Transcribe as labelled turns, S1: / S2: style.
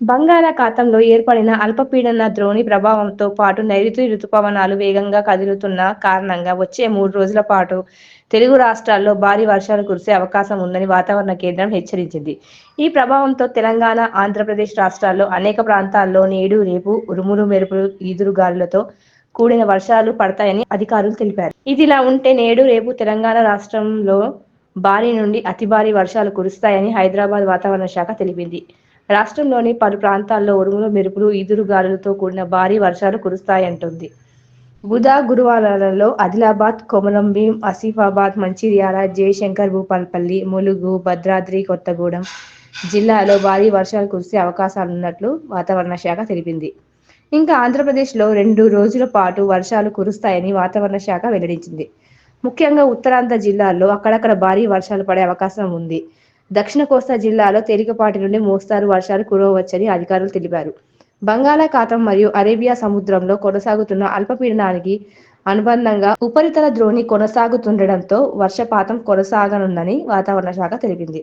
S1: బంగాళాఖాతంలో ఏర్పడిన అల్పపీడన ద్రోణి ప్రభావంతో పాటు నైరుతి రుతుపవనాలు వేగంగా కదులుతున్న కారణంగా వచ్చే మూడు రోజుల పాటు తెలుగు రాష్ట్రాల్లో భారీ వర్షాలు కురిసే అవకాశం ఉందని వాతావరణ కేంద్రం హెచ్చరించింది. ఈ ప్రభావంతో తెలంగాణ ఆంధ్రప్రదేశ్ రాష్ట్రాల్లో అనేక ప్రాంతాల్లో నేడు రేపు ఉరుములు మెరుపులు ఈదురుగాలులతో కూడిన వర్షాలు పడతాయని అధికారులు తెలిపారు. ఇదిలా ఉంటే నేడు రేపు తెలంగాణ రాష్ట్రంలో భారీ నుండి అతి భారీ వర్షాలు కురుస్తాయని హైదరాబాద్ వాతావరణ శాఖ తెలిపింది. రాష్ట్రంలోని పలు ప్రాంతాల్లో ఉరుములు మెరుపులు ఈదురు గాలులతో కూడిన భారీ వర్షాలు కురుస్తాయంటుంది. బుధ గురువారాలలో ఆదిలాబాద్ కొమరంభీం ఆసిఫాబాద్ మంచిర్యాల జయశంకర్ భూపాల్పల్లి ములుగు భద్రాద్రి కొత్తగూడెం జిల్లాలో భారీ వర్షాలు కురిసే అవకాశాలున్నట్లు వాతావరణ శాఖ తెలిపింది. ఇంకా ఆంధ్రప్రదేశ్లో రెండు రోజుల పాటు వర్షాలు కురుస్తాయని వాతావరణ శాఖ వెల్లడించింది. ముఖ్యంగా ఉత్తరాంధ్ర జిల్లాల్లో అక్కడక్కడ భారీ వర్షాలు పడే అవకాశం ఉంది. దక్షిణ కోస్తా జిల్లాలో తేలికపాటి నుండి మోస్తారు వర్షాలు కురవచ్చని అధికారులు తెలిపారు. బంగాళాఖాతం మరియు అరేబియా సముద్రంలో కొనసాగుతున్న అల్పపీడనానికి అనుబంధంగా ఉపరితల ద్రోణి కొనసాగుతుండటంతో వర్షపాతం కొనసాగనుందని వాతావరణ శాఖ తెలిపింది.